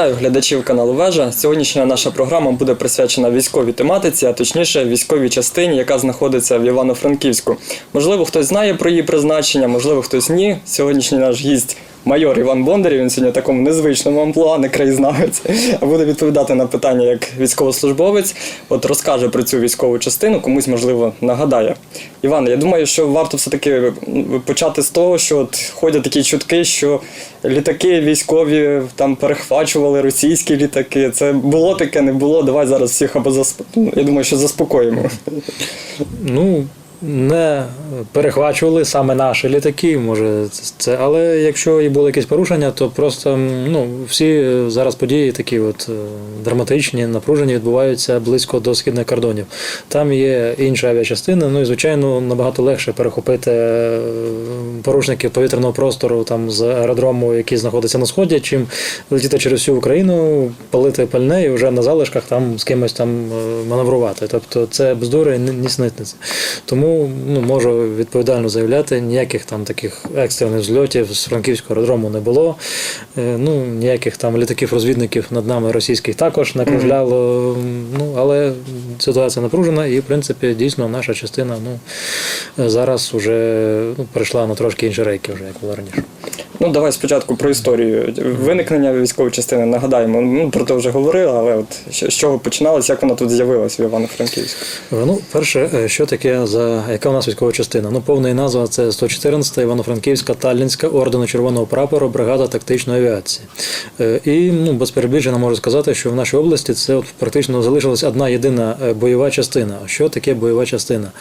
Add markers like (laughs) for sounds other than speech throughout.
Вітаю глядачів каналу Вежа. Сьогоднішня наша програма буде присвячена військовій тематиці, а точніше військовій частині, яка знаходиться в Івано-Франківську. Можливо, хтось знає про її призначення, можливо, хтось ні. Сьогоднішній наш гість майор Іван Бондарів. Він сьогодні в такому незвичному амплуа, не краєзнавець, а (laughs) буде відповідати на питання як військовослужбовець. От розкаже про цю військову частину, комусь можливо нагадає. Іван, я думаю, що варто все-таки почати з того, що от ходять такі чутки, що літаки військові там перехвачували російські літаки. Це було таке, не було. Давай зараз всіх або засп... ну, я думаю, що заспокоїмо. Ну, не перехвачували саме наші літаки, може це. Але якщо і було якесь порушення, то просто ну, всі зараз події такі от е, драматичні, напружені відбуваються близько до східних кордонів. Там є інша авіачастина, ну і звичайно набагато легше перехопити е, порушників повітряного простору там з аеродрому, який знаходиться на сході, чим летіти через всю Україну, палити пальне і вже на залишках там з кимось там е, маневрувати. Тобто це бздури ні ні снитниці. Тому ну, можу відповідально заявляти, ніяких там таких екстрених зльотів з франківського аеродрому не було. Е, Ну, ніяких там літаків-розвідників над нами російських також не кружляло. Ну, але ситуація напружена, і в принципі дійсно наша частина ну, зараз вже ну, перейшла на трошки інші рейки, вже як було раніше. Ну, давай спочатку про історію. Виникнення військової частини нагадаємо. Ну, про це вже говорили, але от з чого починалось, як вона тут з'явилась в Івано-Франківську? Ну, перше, е, що таке за яка у нас військова частина? Ну, повна назва це 114-та Івано-Франківська Таллінська ордену Червоного прапору, бригада тактичної авіації. Е, І ну, без перебільшення можу сказати, що в нашій області це от практично залишилась одна єдина е, бойова частина. Що таке бойова частина?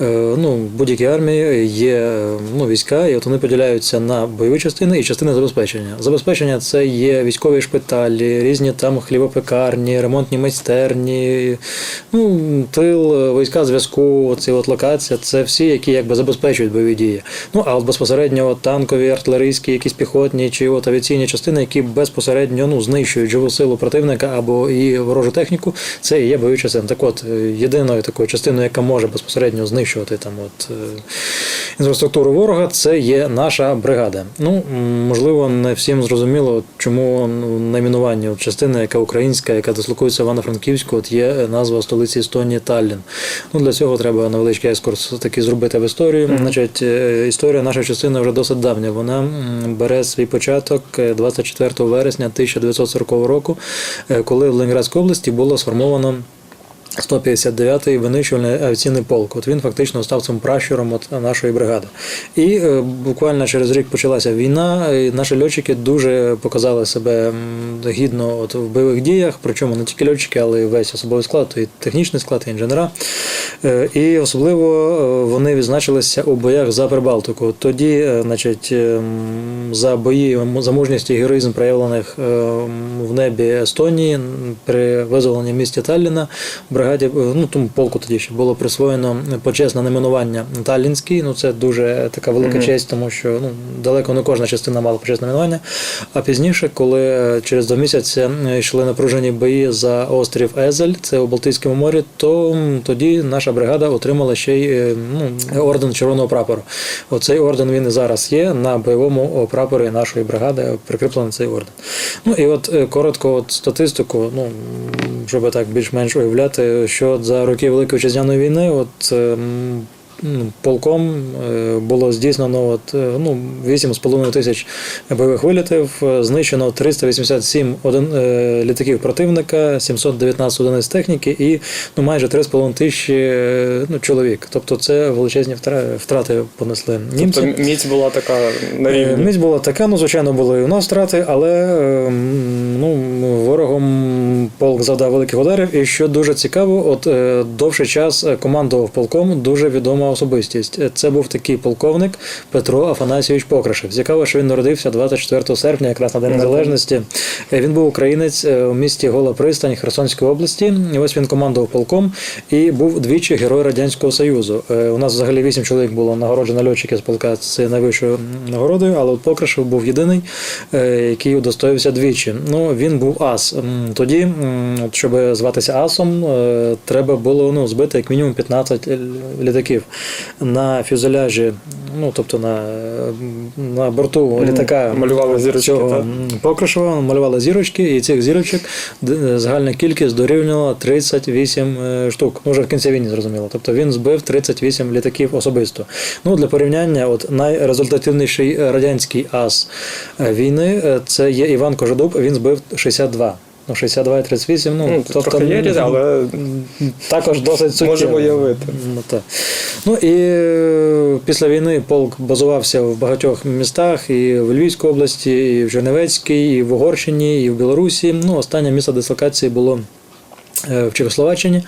Е, Ну, будь-якій армії є ну, війська, і от вони поділяються на бойові частини і частини забезпечення. Забезпечення це є військові шпиталі, різні там хлібопекарні, ремонтні майстерні, ну, тил, війська зв'язку, оці от локація, це всі, які якби забезпечують бойові дії. Ну а от безпосередньо от танкові, артилерійські, якісь піхотні чи от авіаційні частини, які безпосередньо ну, знищують живу силу противника або і ворожу техніку, це і є бойові частини. Так от, е, єдиною такою частиною, яка може безпосередньо знищувати там от е, інфраструктуру ворога, це є наша бригада. Ну, можливо, не всім зрозуміло, чому ну, найменування от частини, яка українська, яка дислокується в Івано-Франківську, от є назва столиці Естонії Таллін. Ну, для цього треба невеличкий екскурс таки зробити в історію. Значить, е, історія нашої частини вже досить давня. Вона бере свій початок е, 24 вересня 1940 року, коли в Ленінградській області було сформовано 159-й винищувальний авіаційний полк. От він фактично став цим пращуром от нашої бригади. І е, буквально через рік почалася війна. І наші льотчики дуже показали себе гідно от в бойових діях. Причому не тільки льотчики, але й весь особовий склад, і технічний склад, і інженера. Е, І особливо е, вони відзначилися у боях за Прибалтику. Тоді, е, значить, ем, за бої за мужність і героїзм проявлених ем, в небі Естонії при визволенні місті Талліна бригаді, е, ну тому полку тоді ще було присвоєно почесне найменування Таллінський. Ну це дуже така велика честь, тому що ну далеко не кожна частина мала почесне найменування. А пізніше, коли е, через два місяці е, йшли напружені бої за острів Езель, це у Балтійському морі, то тоді наша бригада отримала ще й ну, орден Червоного прапору. Оцей орден він і зараз є на бойовому прапорі нашої бригади, прикріплений цей орден. Ну і от коротко, от статистику, ну щоб так більш-менш уявляти, що за роки Великої Вітчизняної війни, от е, м, ну, полком е, було здійснено от, е, ну, 8,5 тисяч бойових вилітів, е, знищено 387 один, літаків противника, 719 одиниць техніки і ну, майже 3,5 тисячі ну, чоловік. Тобто це величезні втрати понесли німці. Тобто міць була така на рівні. Міць була така, ну звичайно, були і у нас втрати, але ну, ворогом полк завдав великих ударів. І що дуже цікаво, от довший час командував полком дуже відома особистість. Це був такий полковник Петро Афанасійович Покрашев. Цікаво, що він народився 24 серпня, якраз на День Незалежності. Е, Він був українець е, у місті Гола Пристань Херсонської області. І ось він командував полком і був двічі герой Радянського Союзу. Е, У нас взагалі вісім чоловік було нагороджено льотчики з полка з найвищою нагородою, але от Покрашев був єдиний, який удостоївся двічі. Ну він був ас. Тоді, щоб зватися асом, треба було ну, збити як мінімум 15 літаків. На фюзеляжі, ну тобто на, на борту літака малювали зірочки, цього Покришева, малювали зірочки, і цих зірочок загальна кількість дорівнювала 38 е, штук. Ну, вже в кінці війни зрозуміло. Тобто він збив 38 літаків особисто. Ну, для порівняння, от найрезультативніший радянський ас е, війни е, це є Іван Кожедуб, він збив 62. Ну, 62 і 38, ну, Ну, тобто, трохи є різниця, але також досить суттєво. можемо уявити. Ну, так. ну і е, після війни полк базувався в багатьох містах і в Львівській області, і в Чернівецькій, і в Угорщині, і в Білорусі. Ну, останнє місце дислокації було. Е, В Чехословаччині,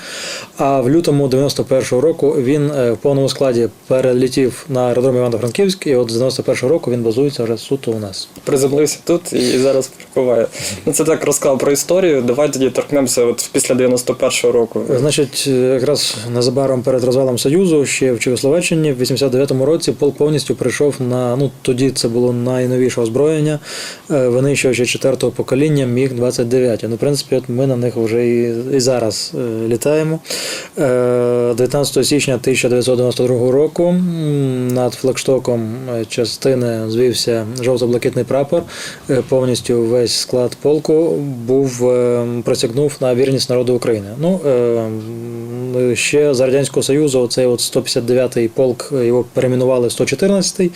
а в лютому 91-го року він е, в повному складі перелетів на аеродром Івано-Франківськ, і от з 91-го року він базується вже суто у нас. Приземлився тут і зараз перебуває. Ну це так розказав про історію. Давай тоді торкнемося от після 91-го року. Значить, е, якраз незабаром перед розвалом Союзу, ще в Чехословаччині, в 89-му році полк повністю прийшов на ну тоді це було найновіше озброєння, винищувачі четвертого покоління Міг 29. Ну, в принципі, от ми на них вже і, і зараз е, літаємо. Е, 19 січня 1992 року над флагштоком е, частини звівся жовто-блакитний прапор. Е, Повністю весь склад полку був е, присягнув на вірність народу України. Ну е, ще з радянського союзу цей от 159-й полк е, його перейменували 114-й,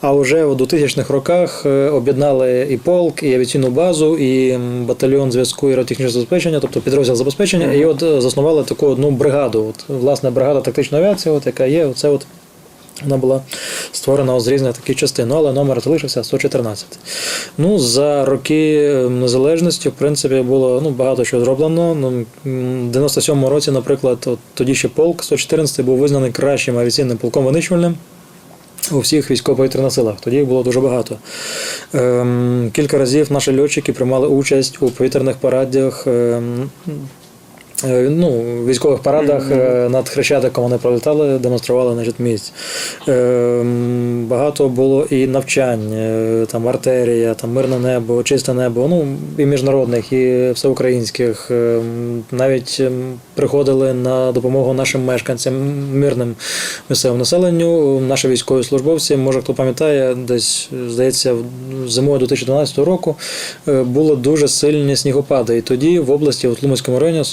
а вже у 2000-х роках е, об'єднали і полк, і авіаційну базу, і батальйон зв'язку і радіотехнічного забезпечення, тобто підрозділ забезпечення, і от е, заснували таку одну бригаду. От власне бригада тактичної авіації, от яка є, оце от. Вона була створена з різних таких частин, ну, але номер залишився 114. Ну, за роки незалежності, в принципі, було ну, багато що зроблено. Ну, в 97-му році, наприклад, от тоді ще полк 114 був визнаний кращим авіаційним полком винищувальним. У всіх військово-повітряних силах тоді їх було дуже багато. Ем, кілька разів наші льотчики приймали участь у повітряних парадах. Ем, Ну, військових парадах е, над Хрещатиком вони пролітали, демонстрували значить, місць. Е, Багато було і навчань, е, там артерія, там мирне небо, чисте небо, ну і міжнародних, і всеукраїнських. Е, Навіть приходили на допомогу нашим мешканцям, мирним місцевому населенню. Наші військові службовці, може хто пам'ятає, десь здається, зимою 2012 року е, були дуже сильні снігопади. І тоді в області, в Тлумацькому районі,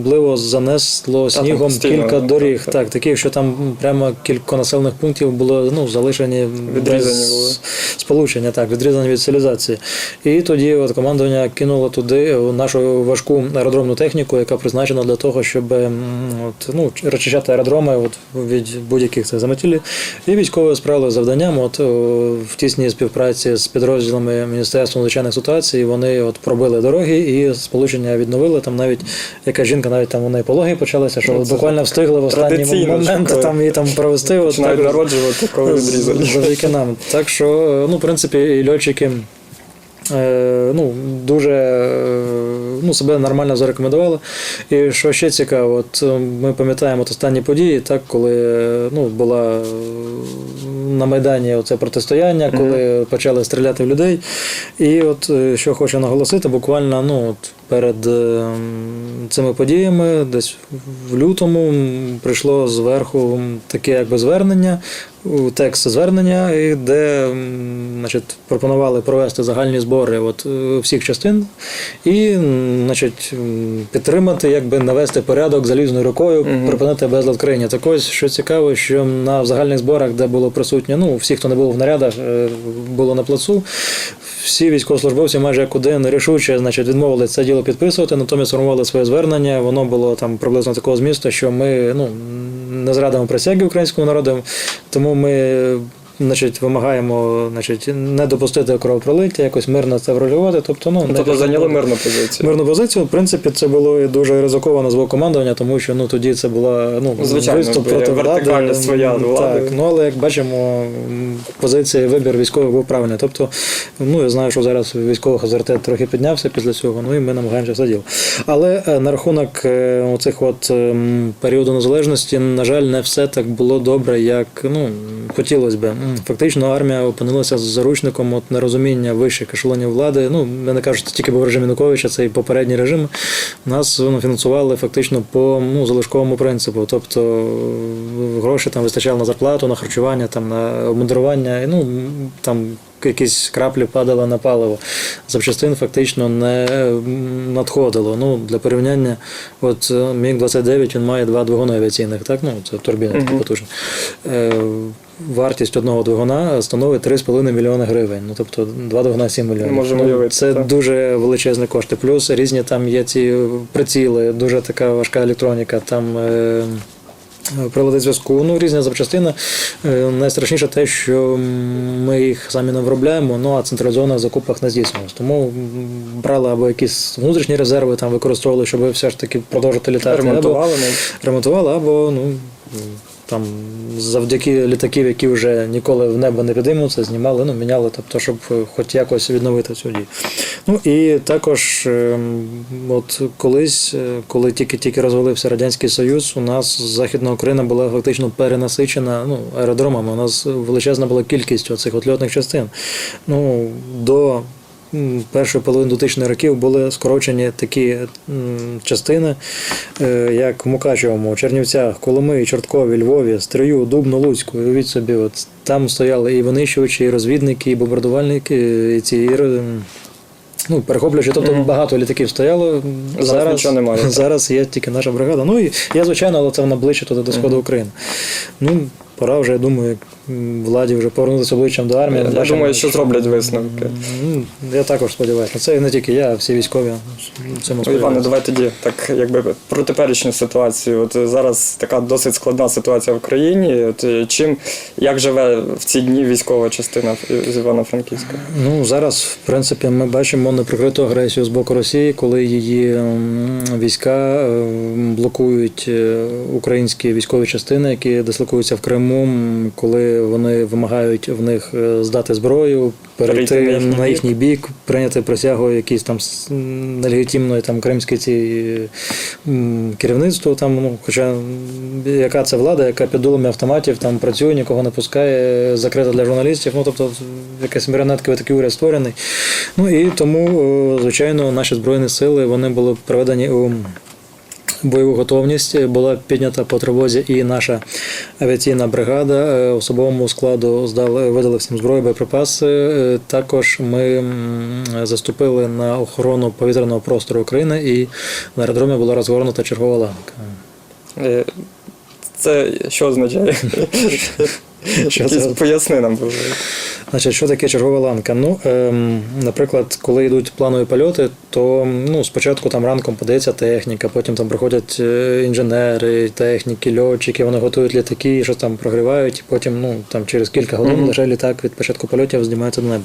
особливо занесло снігом постійно, кілька доріг. так. Так, таких, що там прямо кілька населених пунктів було ну, залишені Відрізані без сполучення, так, відрізані від цивілізації. І тоді от командування кинуло туди нашу важку аеродромну техніку, яка призначена для того, щоб от, ну, розчищати аеродроми от, від будь-яких цих заметілів. І військові справили завданням от, в тісній співпраці з підрозділами Міністерства надзвичайних ситуацій. Вони от, пробили дороги і сполучення відновили. Там навіть яка жінка, навіть там у неї пологи почалися, що Ну, це буквально встигли в останній момент що там її там провести. От, так, народжувати, відрізали. Завдяки нам. Так що, ну, в принципі, і льотчики. е, Ну, дуже е, ну, себе нормально зарекомендували. І що ще цікаво, от е, ми пам'ятаємо от останні події, так, коли ну, була е, на Майдані оце протистояння, коли почали стріляти в людей. І от е, що хочу наголосити, буквально ну, от перед цими подіями, десь в лютому, прийшло зверху таке якби звернення, у текст звернення, де значить, пропонували провести загальні збори от, всіх частин і значить, підтримати, якби навести порядок залізною рукою, Мгм. припинити безлад країні. Так ось, що цікаво, що на загальних зборах, де було присутнє, ну, всі, хто не був в нарядах, е, було на плацу, всі військовослужбовці майже як один рішуче значить, відмовили це діло підписувати, натомість сформували своє звернення. Воно було там приблизно такого змісту, що ми ну, не зрадимо присяги українському народу, тому ми. Значить, вимагаємо значить, не допустити кровопролиття, якось мирно це врегулювати. Тобто, ну, не Тобто зайняли мирну позицію. Мирну позицію, в принципі, це було і дуже ризиковано з боку командування, тому що ну тоді це була ну Звичайно, виступ проти влади. своя влада. Так, ну але як бачимо, позиція вибір військових був правильний. Тобто, ну я знаю, що зараз військових азартет трохи піднявся після цього. Ну і ми намагаємося все діло. Але е, на рахунок е, оцих от ем, періоду незалежності, на жаль, не все так було добре, як ну хотілося би. Фактично армія опинилася з заручником от нерозуміння вищих ешелонів влади. Ну, я не кажу, що це тільки був режим Януковича, це і попередній режим. Нас ну, фінансували фактично по ну, залишковому принципу. Тобто е, гроші там вистачало на зарплату, на харчування, там, на обмудрування, і, ну, там якісь краплі падали на паливо. Запчастин фактично не надходило. Ну, для порівняння, от е, Міг-29 він має два двигуни авіаційних, так? Ну, це турбіни такі Мгм. потужні. Вартість одного двигуна становить 3,5 мільйони гривень. Ну, тобто два двигуна 7 мільйонів. Можемо ну, уявити, це так. дуже величезні кошти. Плюс різні там є ці приціли, дуже така важка електроніка. Там е, прилади зв'язку, ну різні запчастини. Е, Найстрашніше те, що ми їх самі не виробляємо, ну а централізованих закупах не здійснювалось. Тому брали або якісь внутрішні резерви там використовували, щоб все ж таки продовжити літати. Ремонтували навіть. ремонтували, або ну. Там завдяки літаків, які вже ніколи в небо не підіймуться, знімали, ну міняли, тобто, щоб е, хоч якось відновити цю дію. Ну і також, ем, от колись, е, коли тільки-тільки розвалився Радянський Союз, у нас Західна Україна була фактично перенасичена ну, аеродромами. У нас величезна була кількість оцих от льотних частин. Ну, до м, першої половини 2000 років були скорочені такі частини, е, як в Мукачевому, Чернівцях, Коломиї, Чорткові, Львові, Стрию, Дубно, Луцьку. Уявіть собі, от там стояли і винищувачі, і розвідники, і бомбардувальники, і ці і, ну, перехоплюючи. Тобто багато літаків стояло. Зараз нічого немає. (laughs) Зараз є тільки наша бригада. Ну і я, звичайно, але це вона ближче туди до сходу України. Ну, пора вже, я думаю, владі вже повернутися обличчям до армії. Я Бачимо, думаю, що зроблять висновки. Ну, Я також сподіваюся. Це не тільки я, а всі військові. Цьому Ну, Іване, давай тоді так якби про теперішню ситуацію. От зараз така досить складна ситуація в країні. От е, чим як живе в ці дні військова частина з Івано-Франківська? Ну зараз, в принципі, ми бачимо неприкриту агресію з боку Росії, коли її війська блокують е, українські військові частини, які дислокуються в Криму, коли вони вимагають в них е, здати зброю, Перейти на їхній на їхній бік, прийняти присягу якісь там нелегітимної там кримської ці керівництво. Там, ну, хоча яка це влада, яка під дулами автоматів там працює, нікого не пускає, закрита для журналістів. Ну тобто якась маріонетковий такий уряд створений. Ну і тому, е, звичайно, наші збройні сили вони були приведені у. Бойову готовність була піднята по тривозі і наша авіаційна бригада Е, особовому складу здали видали всім зброю, боєприпаси. Е, Також ми заступили на охорону повітряного простору України і на аеродромі була розгорнута чергова ланка. Е, Це що означає? (laughs) Що це? поясни нам. Значить, що таке чергова ланка? Ну, ем, наприклад, коли йдуть планові польоти, то ну, спочатку там ранком подається техніка, потім там приходять е, інженери, техніки, льотчики, вони готують літаки, що там прогрівають, і потім ну, там, через кілька годин Мгм. лише літак від початку польотів знімається до неба.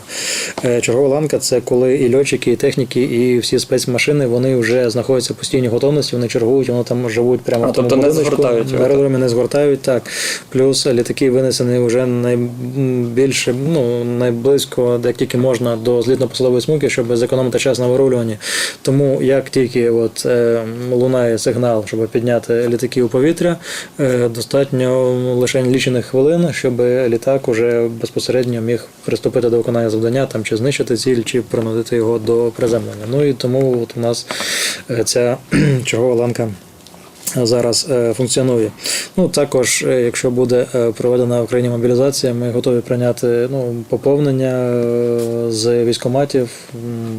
Е, чергова ланка це коли і льотчики, і техніки, і всі спецмашини вони вже знаходяться в постійній готовності, вони чергують, вони там живуть прямо А, в тому тобто не згортають аеродромі не згортають, так. Плюс літаки винесені вже найбільше, ну, найблизько, як тільки можна, до злітно-посадової смуги, щоб зекономити час на вирулюванні. Тому як тільки от, е, лунає сигнал, щоб підняти літаки у повітря, е, достатньо лише лічених хвилин, щоб літак уже безпосередньо міг приступити до виконання завдання, там, чи знищити ціль, чи принудити його до приземлення. Ну і тому от у нас е, ця (clears throat) чергова ланка зараз е, функціонує. Ну також, е, якщо буде е, проведена в Україні мобілізація, ми готові прийняти ну, поповнення е, з військоматів.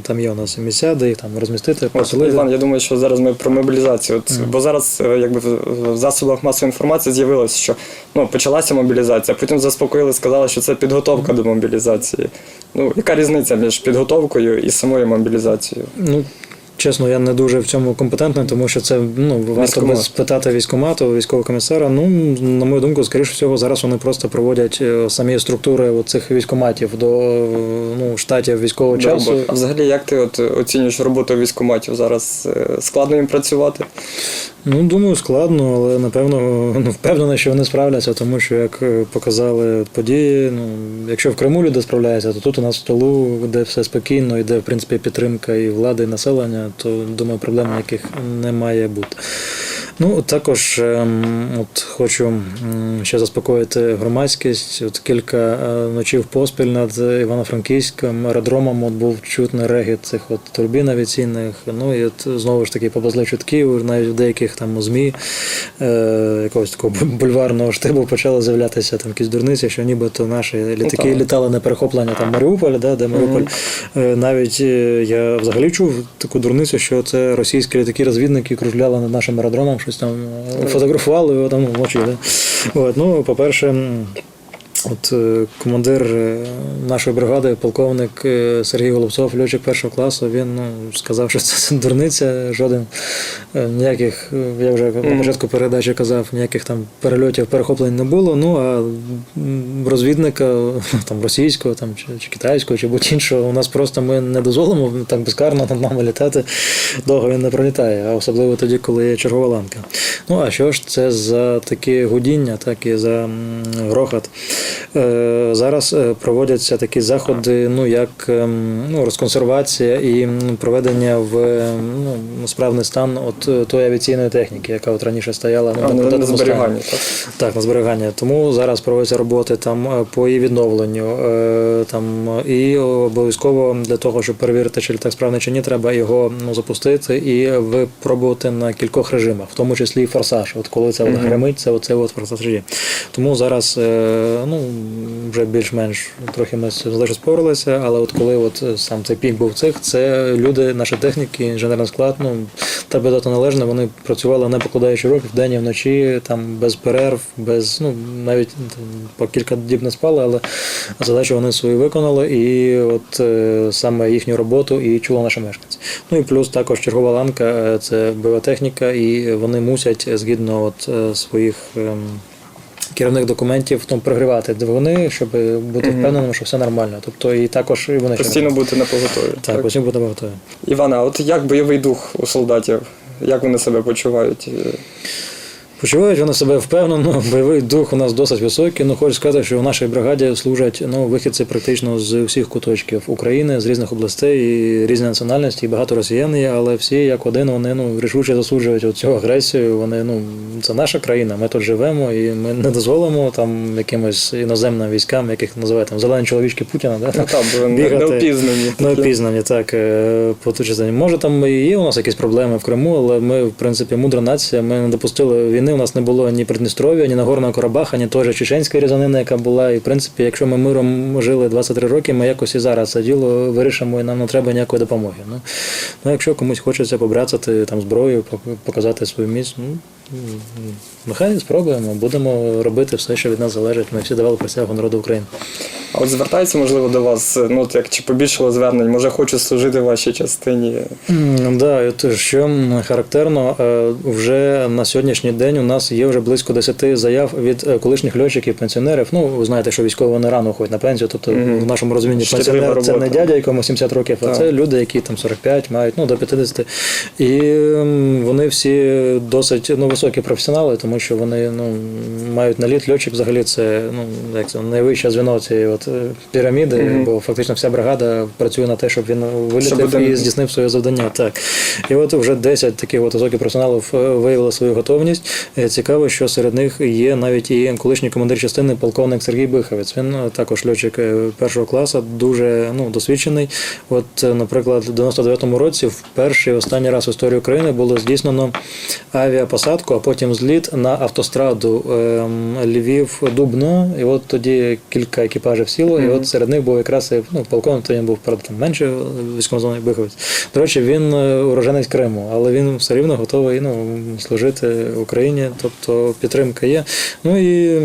Там є у нас місця, де їх там розмістити, поселити. Іван, я думаю, що зараз ми про мобілізацію. От, Бо зараз е, якби в засобах масової інформації з'явилося, що ну, почалася мобілізація, потім заспокоїли, сказали, що це підготовка до мобілізації. Ну, яка різниця між підготовкою і самою мобілізацією? Ну, чесно, я не дуже в цьому компетентний, тому що це ну, варто би спитати військомату, військового комісара. Ну, на мою думку, скоріш всього, зараз вони просто проводять е, самі структури цих військоматів до ну, штатів військового До часу. роботи. А взагалі, як ти от оцінюєш роботу військкоматів зараз? Е, Складно їм працювати? Ну, думаю, складно, але напевно ну, впевнений, що вони справляться, тому що як е, показали події, ну якщо в Криму люди справляються, то тут у нас в тилу, де все спокійно, і де в принципі підтримка і влади, і населення, то думаю, проблем ніяких не має бути. Ну також ем, от хочу ще заспокоїти громадськість. От кілька е, ночів поспіль над Івано-Франківським аеродромом от був чутний регіт цих от турбін авіаційних. Ну і от знову ж таки поповзли чутки, навіть в деяких там змі е, якогось такого бульварного штибу почали з'являтися там якісь дурниці, що нібито наші літаки так. літали на перехоплення там Маріуполя, да, де Маріуполь. Е, Навіть я взагалі чув таку дурницю, що це російські літаки-розвідники кружляли над нашим аеродромом, щось там е, фотографували його там вночі. Да? От, ну, по-перше, От е, командир е, нашої бригади, полковник е, Сергій Голубцов, льотчик першого класу, він ну, сказав, що (laughs) це дурниця, жоден ніяких, я вже на початку передачі казав, ніяких там перельотів, перехоплень не було. Ну а розвідника там російського там чи, чи китайського, чи будь-іншого, у нас просто ми не дозволимо так безкарно над нами літати. Довго він не пролітає, а особливо тоді, коли є чергова ланка. Ну а що ж це за такі гудіння, так і за грохот? Е, Зараз е, проводяться такі заходи, ну як ем, ну, розконсервація і проведення в ем, ну, справний стан от е, тої авіаційної техніки, яка от раніше стояла ну, А, на, на стані. зберіганні, так? Так, на зберігання. Тому зараз проводяться роботи там е, по її відновленню. е, Там е, і обов'язково для того, щоб перевірити, чи літак справний чи ні, треба його ну, запустити і випробувати на кількох режимах, в тому числі і форсаж. От коли це от Мгм. гримить, це оце от форсаж. Тому зараз е, ну, вже більш-менш трохи ми цим спорилися, але от коли от е, сам цей пік був цих, це люди, наші техніки, інженерний склад, ну треба дати належне, вони працювали не покладаючи руки вдень і вночі, там без перерв, без ну навіть по кілька діб не спали, але задачу вони свою виконали, і от е, саме їхню роботу і чули наші мешканці. Ну і плюс також чергова ланка е, це бойова техніка, і вони мусять згідно от своїх. Керівних документів ну, прогрівати двигуни, щоб бути впевненим, що все нормально. Тобто і також і вони Постійно бути на поготові. так, постійно бути готові. Івана, а от як бойовий дух у солдатів? Як вони себе почувають? Почувають вони себе впевнено, (laughs) бойовий дух у нас досить високий. Ну хочу сказати, що в нашій бригаді служать ну, вихідці практично з усіх куточків України, з різних областей, і різні національності, і багато росіян є, але всі як один вони ну рішуче засуджують цю агресію. Вони ну це наша країна, ми тут живемо, і ми не дозволимо там якимось іноземним військам, яких називають там зелені чоловічки Путіна, да? Ну так, не- Бігати. неопізнані. Ну, так, е, по ту частині. Може, там і є у нас якісь проблеми в Криму, але ми, в принципі, мудра нація. Ми не допустили війни. У нас не було ні Придністров'я, ні Нагорного Карабаха, ні теж чеченська різанина, яка була. І в принципі, якщо ми миром жили 23 роки, ми якось і зараз це діло вирішимо, і нам не треба ніякої допомоги. Ну, ну якщо комусь хочеться побряцати там зброю, показати свою міць, ну нехай спробуємо. Будемо робити все, що від нас залежить. Ми всі давали присягу народу України. А от звертаються, можливо, до вас, ну от як чи побільшало звернень, може хочу служити в вашій частині. М, Да, от що характерно, е, вже на сьогоднішній день у нас є вже близько 10 заяв від е, колишніх льотчиків, пенсіонерів. Ну, ви знаєте, що військові не рано ходять на пенсію, тобто Мгм. в нашому розумінні Щаслива пенсіонер це не дядя, якому 70 років, а Так. це люди, які там 45 мають, ну до 50. І вони всі досить ну, високі професіонали, тому що вони ну, мають наліт. Льотчик взагалі це ну, як це, найвище звіно цієї от, е, піраміди, Мгм. бо фактично вся бригада працює на те, щоб він вилітив Щоб і здійснив своє завдання. Так. І от вже 10 таких от високих професіоналів е, виявили свою готовність. Е, Цікаво, що серед них є навіть і колишній командир частини полковник Сергій Биховець. Він також льотчик першого класу, дуже ну, досвідчений. От, наприклад, в 99-му році вперше і останній раз в історії України було здійснено авіапосадку, а потім зліт на автостраду ем, Львів-Дубно. І от тоді кілька екіпажів сіло, і от серед них був якраз ну, полковник, то він був правда там менше військовозваний Биховець. До речі, він е, уроженець Криму, але він все рівно готовий ну, служити Україні, тобто підтримка є. Ну і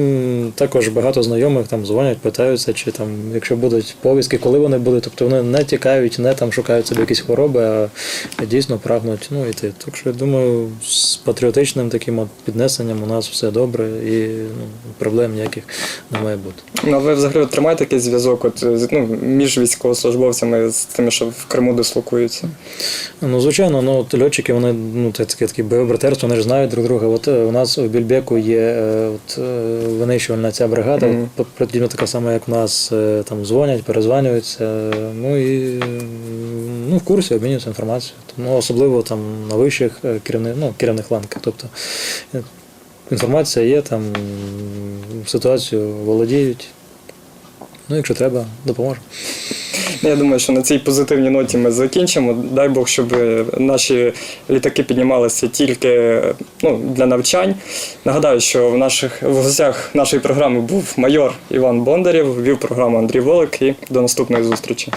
також багато знайомих там дзвонять, питаються, чи там, якщо будуть повістки, коли вони будуть. Тобто вони не тікають, не там шукають собі якісь хвороби, а дійсно прагнуть ну, йти. Так що я думаю, з патріотичним таким от піднесенням у нас все добре і ну, проблем ніяких не має бути. Ну, а ви взагалі тримаєте якийсь зв'язок от, ну, між військовослужбовцями з тими, що в Криму дислокуються? Ну, звичайно, ну от льотчики, вони ну це таке таке братерство, вони ж знають друг друга. От е, у нас у Більбеку є е, от, е, винищувальна ця бригада, Мгм. от, подібно така сама, як у нас там дзвонять, перезванюються. Ну і ну, в курсі обмінюються інформацією. Тому особливо там на вищих керівних, ну, керівних ланках. Тобто Інформація є, там ситуацію володіють. Ну, якщо треба, допоможемо. Ну, Я думаю, що на цій позитивній ноті ми закінчимо. Дай Бог, щоб наші літаки піднімалися тільки ну, для навчань. Нагадаю, що в наших в гостях нашої програми був майор Іван Бондарєв, вів програму Андрій Волик і до наступної зустрічі.